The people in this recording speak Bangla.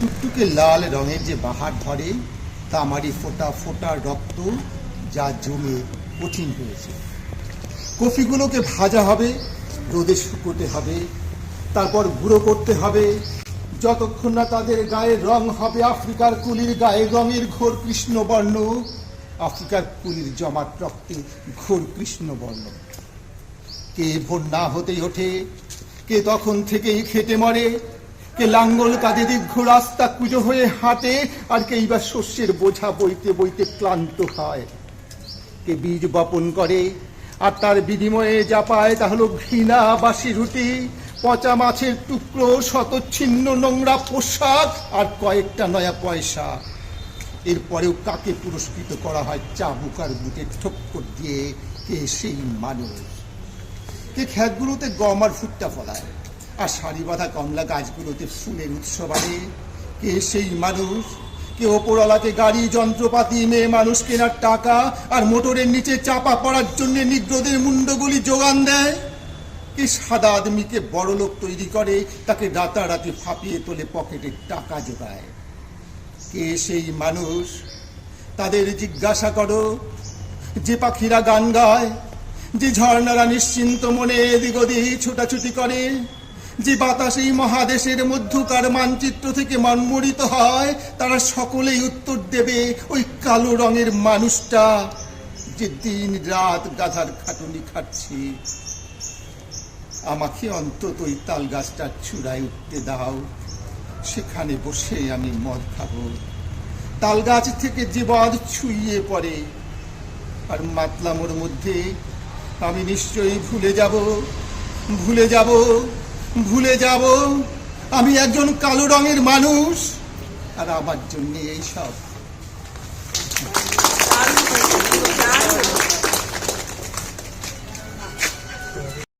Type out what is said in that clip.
টুকটুকে লাল রঙের যে বাহার ধরে, তা আমারই ফোটা ফোটা রক্ত যা জমে কঠিন হয়েছে। কফিগুলোকে ভাজা হবে, রোদে শুকোতে হবে, তারপর গুঁড়ো করতে হবে। যতক্ষণ না তাদের গায়ের রং হবে আফ্রিকার কুলির গায়ে রঙের ঘোর কৃষ্ণবর্ণ আফ্রিকার কুলির জমাট রক্তে ঘোর কৃষ্ণবর্ণ কে ভোর না হতেই ওঠে, কে তখন থেকেই খেটে মরে কে লাঙ্গল কাঁধে দীর্ঘ রাস্তা কুজো হয়ে হাঁটে, আর কেই বা শস্যের বোঝা বইতে বইতে ক্লান্ত হয়। কে বীজ বপন করে, আর তার বিনিময়ে যা পায় তা হলো ঘৃণা বাসি রুটি, পচা মাছের টুকরো, শতচ্ছিন্ন নোংরা পোশাক, আর কয়েকটা নয়া পয়সা। এরপরেও কাকে পুরস্কৃত করা হয় চাবুক আর বুকে ঠক্কর দিয়ে, কে সেই মানুষ? কে ক্ষেতগুলোতে গম আর ভুট্টা ফলায়? আর সারি বাঁধা কমলা গাছগুলোতে ফুলের উৎসব আনে। কে সেই মানুষ? কে ওপরওয়ালাকে গাড়ি, যন্ত্রপাতি, মেয়ে মানুষ কেনার টাকা আর মোটরের নিচে চাপা পড়ার জন্য নিগ্রদের মুন্ডগুলি যোগান দেয়? কে সাদা আদমিকে বড় লোক তৈরি করে, তাকে রাতারাতি ফাঁপিয়ে তোলে পকেটে টাকা জোগায়? কে সেই মানুষ? তাদের জিজ্ঞাসা করো। যে পাখিরা গান গায়, যে ঝর্ণারা নিশ্চিন্ত মনে এদিক ওদিক ছোটাছুটি করে যে বাতাস এই মহাদেশের মধ্যকার মানচিত্র থেকে মনমোড়িত হয়, তারা সকলেই উত্তর দেবে ওই কালো রঙের মানুষটা যে দিন রাত গাধার খাটুনি খাচ্ছে আমাকে অন্তত ওই তাল গাছটার চূড়ায় উঠতে দাও, সেখানে বসে আমি মদ খাব। তাল গাছ থেকে যে বদ ছুঁয়ে পড়ে, আর মাতলামোর মধ্যে আমি নিশ্চয়ই ভুলে যাব ভুলে যাব। ভুলে যাব। আমি একজন কালো রঙের মানুষ। আর আমার জন্য এইসব